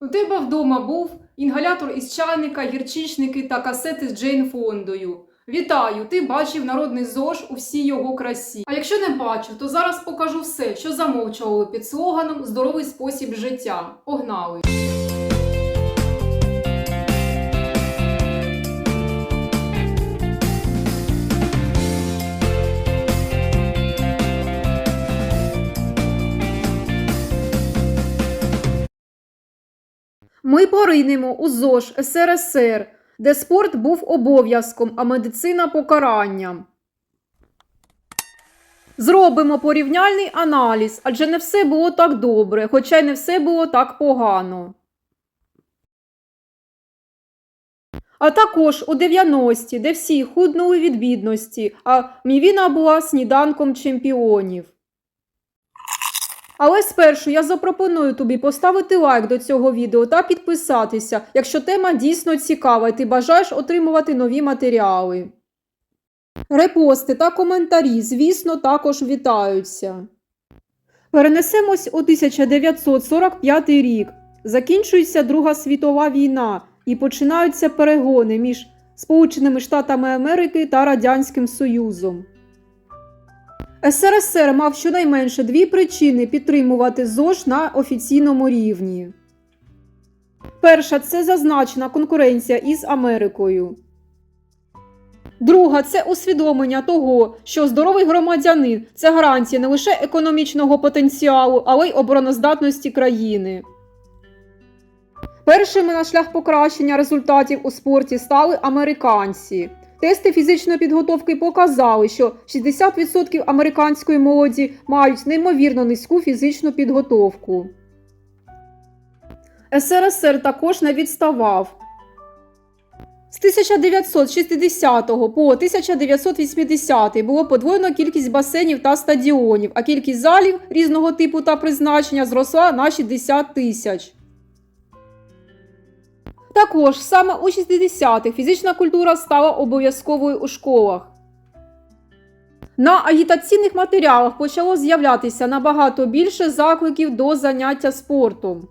У тебе вдома був інгалятор із чайника, гірчичники та касети з Джейн Фондою. Вітаю! Ти бачив народний ЗОЖ у всій його красі. А якщо не бачив, то зараз покажу все, що замовчували під слоганом Здоровий спосіб життя. Погнали! Ми поринемо у ЗОЖ СРСР, де спорт був обов'язком, а медицина покаранням. Зробимо порівняльний аналіз, адже не все було так добре, хоча й не все було так погано. А також у 90-ті, де всі худнули від бідності, а мівіна була сніданком чемпіонів. Але спершу я запропоную тобі поставити лайк до цього відео та підписатися, якщо тема дійсно цікава і ти бажаєш отримувати нові матеріали. Репости та коментарі, звісно, також вітаються. Перенесемось у 1945 рік. Закінчується Друга світова війна і починаються перегони між Сполученими Штатами Америки та Радянським Союзом. СРСР мав щонайменше дві причини підтримувати ЗОЖ на офіційному рівні. Перша це зазначена конкуренція із Америкою. Друга це усвідомлення того, що здоровий громадянин це гарантія не лише економічного потенціалу, але й обороноздатності країни. Першими на шлях покращення результатів у спорті стали американці. Тести фізичної підготовки показали, що 60% американської молоді мають неймовірно низьку фізичну підготовку. СРСР також не відставав. З 1960 по 1980 було подвоєно кількість басейнів та стадіонів, а кількість залів різного типу та призначення зросла на 60 тисяч. Також саме у 60-х фізична культура стала обов'язковою у школах. На агітаційних матеріалах почало з'являтися набагато більше закликів до заняття спортом.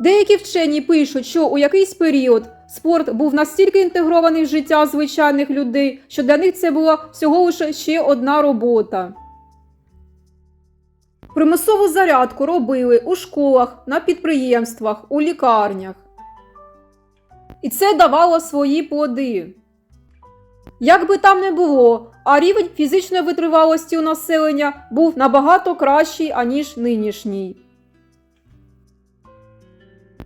Деякі вчені пишуть, що у якийсь період спорт був настільки інтегрований в життя звичайних людей, що для них це була всього лише ще одна робота. Примусову зарядку робили у школах, на підприємствах, у лікарнях. І це давало свої плоди. Як би там не було, а рівень фізичної витривалості у населення був набагато кращий, аніж нинішній.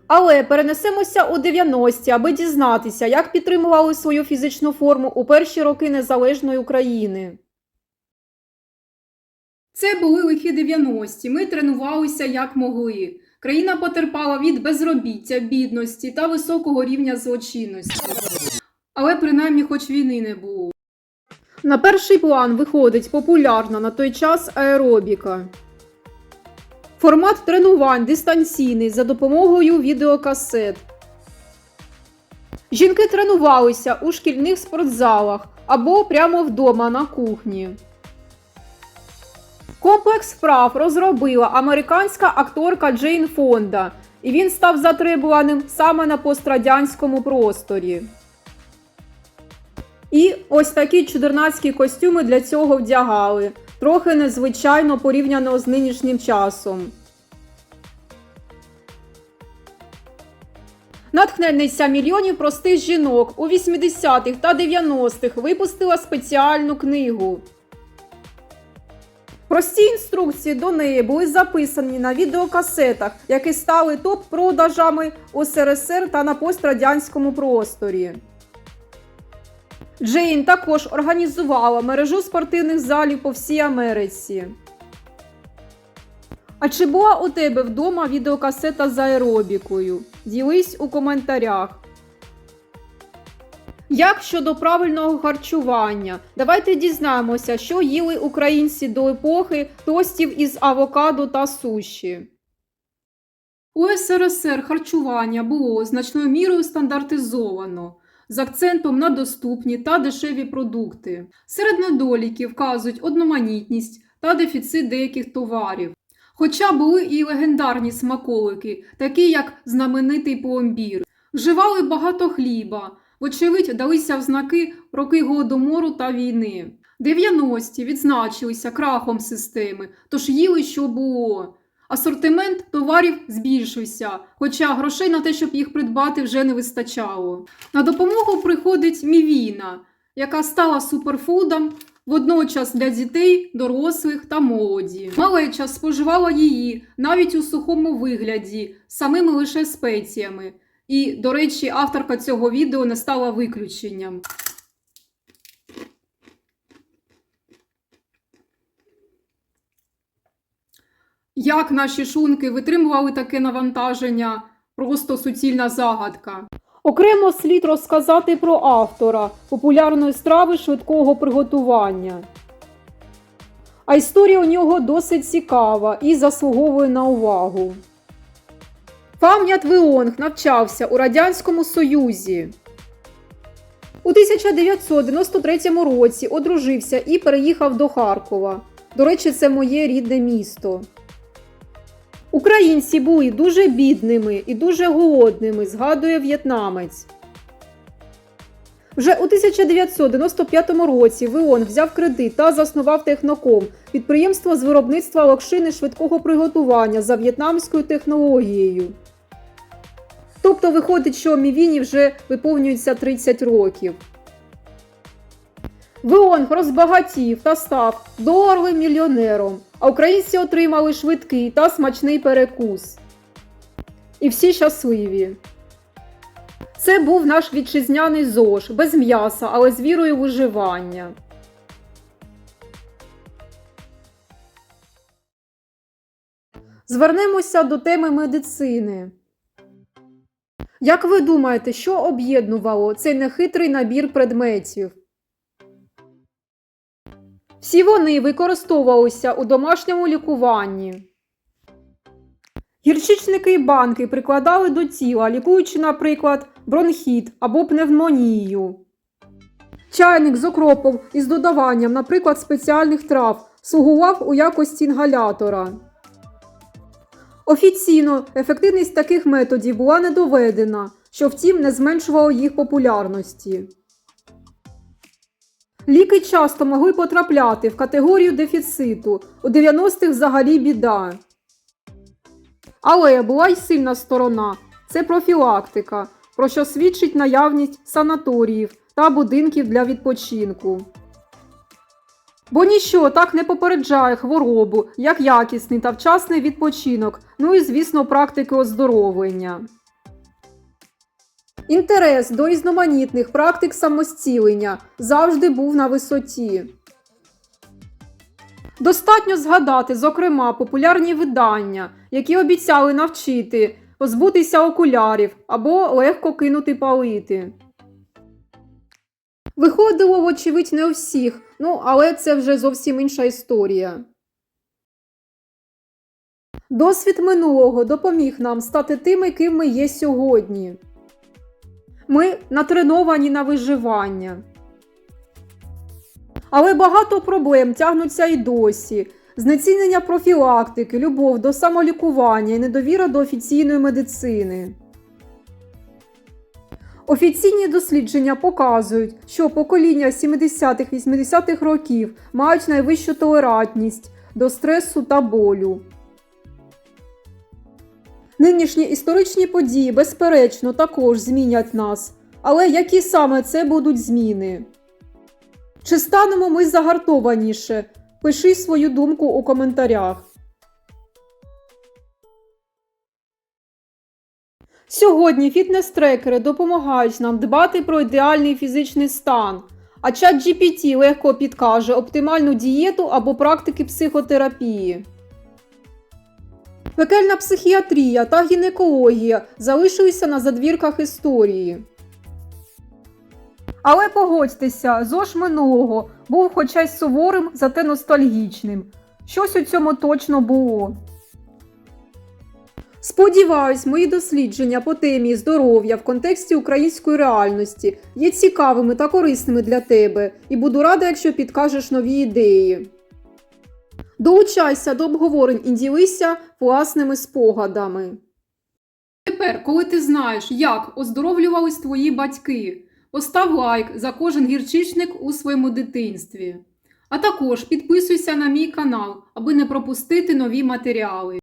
Але перенесемося у 90-ті, аби дізнатися, як підтримували свою фізичну форму у перші роки незалежної України. Це були лихі 90-ті. Ми тренувалися як могли. Країна потерпала від безробіття, бідності та високого рівня злочинності. Але принаймні хоч війни не було. На перший план виходить популярна на той час аеробіка. Формат тренувань дистанційний за допомогою відеокасет. Жінки тренувалися у шкільних спортзалах або прямо вдома на кухні. Комплекс вправ розробила американська акторка Джейн Фонда, і він став затребуваним саме на пострадянському просторі. І ось такі чудернацькі костюми для цього вдягали, трохи незвичайно порівняно з нинішнім часом. Натхненниця мільйонів простих жінок у 80-х та 90-х випустила спеціальну книгу. Прості інструкції до неї були записані на відеокасетах, які стали топ-продажами СРСР та на пострадянському просторі. Джейн також організувала мережу спортивних залів по всій Америці. А чи була у тебе вдома відеокасета з аеробікою? Ділись у коментарях. Як щодо правильного харчування? Давайте дізнаємося, що їли українці до епохи тостів із авокадо та суші. У СРСР харчування було значною мірою стандартизовано з акцентом на доступні та дешеві продукти. Серед недоліків вказують одноманітність та дефіцит деяких товарів. Хоча були і легендарні смаколики, такі як знаменитий пломбір. Вживали багато хліба, вочевидь, далися в знаки роки голодомору та війни. 90-ті відзначилися крахом системи, тож їли, що було. Асортимент товарів збільшився, хоча грошей на те, щоб їх придбати, вже не вистачало. На допомогу приходить мівіна, яка стала суперфудом водночас для дітей, дорослих та молоді. Малеча споживала її навіть у сухому вигляді, самими лише спеціями. І, до речі, авторка цього відео не стала виключенням. Як наші шунки витримували таке навантаження? Просто суцільна загадка. Окремо слід розказати про автора популярної страви швидкого приготування. А історія у нього досить цікава і заслуговує на увагу. Пам'ят Ятвеонг навчався у Радянському Союзі. У 1993 році одружився і переїхав до Харкова. До речі, це моє рідне місто. Українці були дуже бідними і дуже голодними, згадує в'єтнамець. Вже у 1995 році Веон взяв кредит та заснував техноком підприємство з виробництва локшини швидкого приготування за в'єтнамською технологією. Тобто виходить, що Мівіні вже виповнюється 30 років. Веонг розбагатів та став доларовим мільйонером, а українці отримали швидкий та смачний перекус. І всі щасливі. Це був наш вітчизняний ЗОЖ, без м'яса, але з вірою виживання. Звернемося до теми медицини. Як ви думаєте, що об'єднувало цей нехитрий набір предметів? Всі вони використовувалися у домашньому лікуванні. Гірчичники і банки прикладали до тіла, лікуючи, наприклад, бронхіт або пневмонію. Чайник з окропом із додаванням, наприклад, спеціальних трав, слугував у якості інгалятора. Офіційно ефективність таких методів була не доведена, що втім не зменшувало їх популярності. Ліки часто могли потрапляти в категорію дефіциту, у 90-х взагалі біда. Але була й сильна сторона це профілактика, про що свідчить наявність санаторіїв та будинків для відпочинку. Бо ніщо так не попереджає хворобу, як якісний та вчасний відпочинок, ну і, звісно, практики оздоровлення. Інтерес до різноманітних практик самостілення завжди був на висоті. Достатньо згадати, зокрема, популярні видання, які обіцяли навчити позбутися окулярів або легко кинути палити. Виходило, вочевидь, не у всіх, ну але це вже зовсім інша історія. Досвід минулого допоміг нам стати тими, ким ми є сьогодні. Ми натреновані на виживання. Але багато проблем тягнуться і досі. Знецінення профілактики, любов до самолікування і недовіра до офіційної медицини. Офіційні дослідження показують, що покоління 70-80-х років мають найвищу толерантність до стресу та болю. Нинішні історичні події, безперечно, також змінять нас. Але які саме це будуть зміни? Чи станемо ми загартованіше? Пиши свою думку у коментарях. Сьогодні фітнес-трекери допомагають нам дбати про ідеальний фізичний стан, а чат GPT легко підкаже оптимальну дієту або практики психотерапії. Пекельна психіатрія та гінекологія залишилися на задвірках історії. Але погодьтеся, ЗОЖ минулого був хоча й суворим, зате ностальгічним. Щось у цьому точно було. Сподіваюсь, мої дослідження по темі здоров'я в контексті української реальності є цікавими та корисними для тебе, і буду рада, якщо підкажеш нові ідеї. Долучайся до обговорень і ділися власними спогадами. Тепер, коли ти знаєш, як оздоровлювались твої батьки, постав лайк за кожен гірчичник у своєму дитинстві. А також підписуйся на мій канал, аби не пропустити нові матеріали.